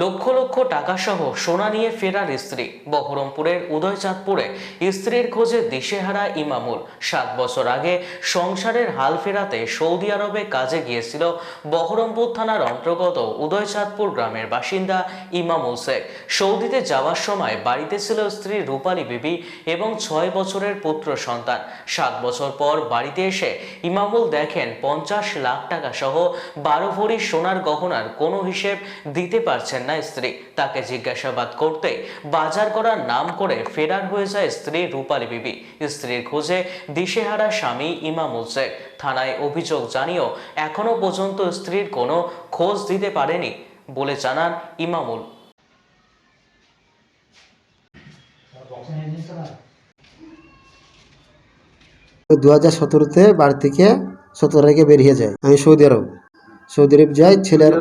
লক্ষ লক্ষ টাকা সহ সোনা নিয়ে ফেরার স্ত্রী। বহরমপুরের উদয়চাঁদপুরে স্ত্রীর খোঁজে দিশেহারা ইমামুল। সাত বছর আগে সংসারের হাল ফেরাতে সৌদি আরবে কাজে গিয়েছিল বহরমপুর থানার অন্তর্গত উদয়চাঁদপুর গ্রামের বাসিন্দা ইমামুল শেখ। সৌদিতে যাওয়ার সময় বাড়িতে ছিল স্ত্রী রূপালী বিবি এবং ছয় বছরের পুত্র সন্তান। সাত বছর পর বাড়িতে এসে ইমামুল দেখেন পঞ্চাশ লাখ টাকা সহ বারো ভরি সোনার গহনার কোনো হিসেব দিতে পারছেন না, স্ত্রী। তাকে জিজ্ঞাসাবাদ করতে বাজার করার নাম করে ফেরার হয়ে যায় স্ত্রী রূপালী বিবি। স্ত্রীর খোঁজে দিশেহারা স্বামী ইমামুল শেখ থানায় অভিযোগ জানিয়েও এখনও পর্যন্ত স্ত্রীর কোনো খোঁজ দিতে পারেনি বলে জানান ইমামুল দু হাজার সতেরোতে বাড়ি থেকে সতেরো তারিখে বেরিয়ে যায়। আমি সৌদি আরব। সৌদি আরব যাই ছেলের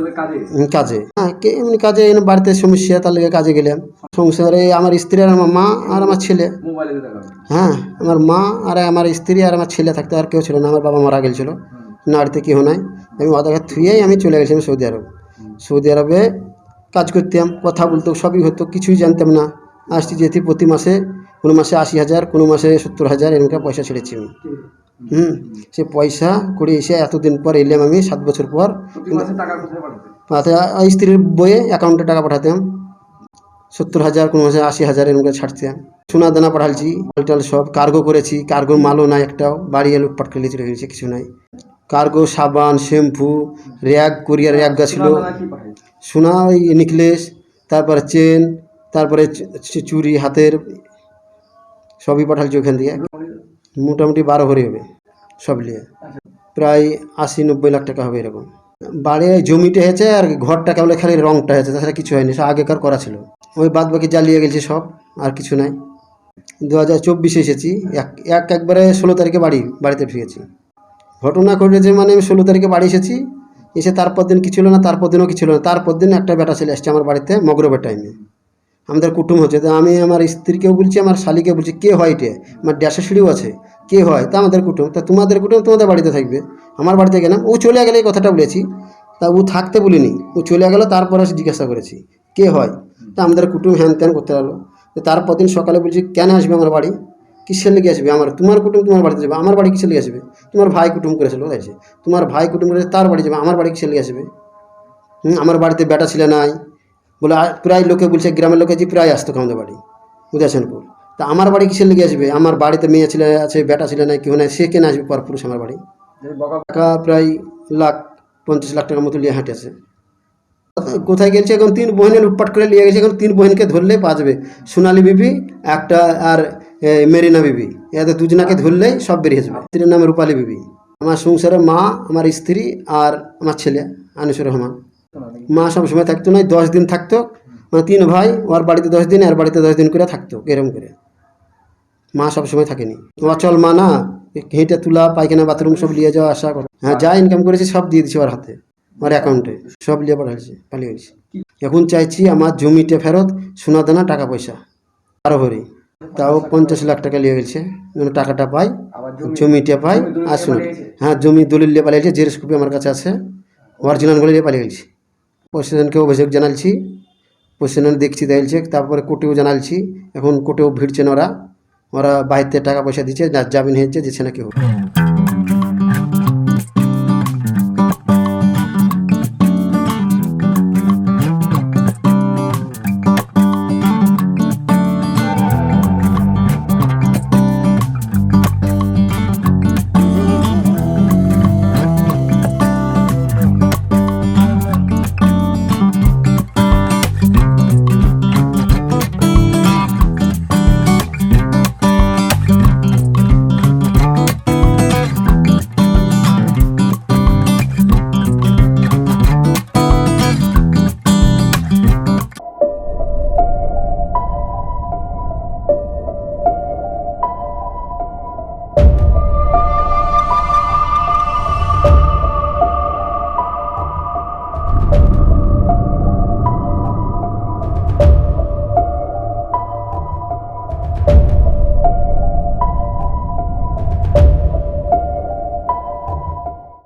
কাজে? হ্যাঁ কে এমনি কাজে বাড়িতে সমস্যা তার লেগে কাজে গেলাম। সংসারে আমার স্ত্রী আর আমার মা আর আমার ছেলে। হ্যাঁ আমার মা আর আমার স্ত্রী আর আমার ছেলে থাকতে আর কেউ ছিল না আমার বাবা মারা গেছিল। নাড়িতে কেউ নাই। আমি ওদেরকে থুয়েই আমি চলে গেছিলাম সৌদি আরব। সৌদি আরবে কাজ করতাম কথা বলতো সবই হতো কিছুই জানতাম না। আসছি যেতে প্রতি মাসে কোনো মাসে আশি হাজার কোনো মাসে সত্তর হাজার এরকম পয়সা ছেড়েছি আমি। হুম সে পয়সা করে এসে এতদিন পর এলাম আমি সাত বছর পর। আচ্ছা, স্ত্রীর বইয়ে অ্যাকাউন্টে টাকা পাঠাতাম। সত্তর হাজার কোনো মাসে আশি হাজার এরকম করে ছাড়তাম। সোনা দানা পাঠালছি মালটাল সব কার্গো করেছি কার্গোর মালও নাই একটাও বাড়ি এলো পাটকে লিচে রেখেছে কিছু নাই। কার্গো সাবান শ্যাম্পু র্যাগ কোরিয়ার র্যাগ গেছিল সোনা ওই নেকলেস তারপরে চেন তারপরে চু- চু- চুড়ি হাতের সবই পাঠালছি ওখান দিয়ে। মোটামুটি বারো ভরি হবে সব নিয়ে। প্রায় আশি নব্বই লাখ টাকা হবে এরকম। বাড়ি জমিটা হয়েছে আর ঘরটা কেবল খালি রংটা হয়েছে, তাছাড়া কিছু হয়নি সব আগেকার করা ছিল। ওই বাদ বাকি জ্বালিয়ে গেছে সব, আর কিছু নাই। দু হাজার চব্বিশে এসেছি, এক এক একবারে ষোলো তারিখে বাড়ি, বাড়িতে ফিরেছি। ঘটনা ঘটেছে মানে আমি ষোলো তারিখে বাড়ি এসেছি, এসে তারপর দিন কিছু ছিল না, তারপর দিনও কিছু ছিল না। তারপর দিন একটা বেটা ছেলে এসছে আমার বাড়িতে, মগরবের টাইমে আমাদের কুটুম হচ্ছে, তো আমি আমার স্ত্রীকেও বলছি, আমার শালিকে বলছি, কে হয় এটা? আমার ড্যাশে সিঁড়িও আছে। কে হয়? তা আমাদের কুটুম। তা তোমাদের কুটুম তোমাদের বাড়িতে থাকবে। আমার বাড়িতে গেলাম। ও চলে গেলে এই কথাটা বলেছি। তা ও থাকতে বলিনি। ও চলে গেল তারপরে এসে জিজ্ঞাসা করেছি কে হয়? তা আমাদের কুটুম হ্যান ত্যান করতে লাগল। তারপর দিন সকালে বলছি কেন আসবে আমার বাড়ি? কিসের লেগে আসবে? আমার তোমার কুটুম তোমার বাড়িতে যাবে। আমার বাড়ি কিসের লেগে আসবে? তোমার ভাই কুটুম করেছিল তাইছে তোমার ভাই কুটুম করেছে তার বাড়ি যাবে। আমার বাড়ি কিসের লেগে আসবে? হুম, আমার বাড়িতে বেটা ছিল নাই। বলে প্রায় লোকে বলছে গ্রামের লোকে যে প্রায় আসতো আমাদের বাড়ি। উদাসনপুর তা আমার বাড়ি কিসের লেগে আসবে? আমার বাড়িতে মেয়ে ছেলে আছে বেটা ছিল নাই কেউ নাই সে কেন আসবে পরপুরুষ আমার বাড়ি? টাকা প্রায় লাখ পঞ্চাশ লাখ টাকার মতো লিয়ে হাঁটেছে কোথায় গেছে? এখন তিন বোনে লুটপাট করে নিয়ে গেছে এখন তিন বোনকে ধরলে পাওয়া যাবে সোনালী বিবি একটা আর মেরিনা বিবি। এদের দুজনাকে ধরলেই সব বেরিয়ে যাবে। স্ত্রীর নাম রূপালী বিবি। আমার সংসারে মা আমার স্ত্রী আর আমার ছেলে আনিসুর রহমান। মা সবসময় থাকতো না দশ দিন থাকতো। মানে তিন ভাই ওর বাড়িতে দশ দিন আর বাড়িতে দশ দিন করে থাকতো এরম করে। মা সবসময় থাকেনি। অচল মা, না, হেঁটে তুলা, পায়খানা, বাথরুম সব নিয়ে যাওয়া আসা করে। হ্যাঁ যা ইনকাম করেছি সব দিয়ে দিচ্ছি ওর হাতে, আমার অ্যাকাউন্টে সব নিয়ে পাঠাচ্ছি পালিয়ে গেছি। এখন চাইছি আমার জমিতে ফেরত, সোনা দানা, টাকা পয়সা। আরও ভরি। তাও পঞ্চাশ লাখ টাকা নিয়ে গেছে টাকাটা পাই, জমিটা পাই, আর শোনো হ্যাঁ জমি দলিল নিয়ে পালিয়েছে জেরক্স কপি আমার কাছে আছে। অরিজিনালগুলো নিয়ে পালিয়ে গেছি। প্রশাসনকে অভিযোগ জানালছি, প্রশাসন দেখছি, দেখছে, তারপরে কোর্টেও জানালছি, এখন কোর্টেও ভিড়ছেন ওরা। ওরা বাড়িতে টাকা পয়সা দিচ্ছে জামিন হয়েছে দিচ্ছে নাকি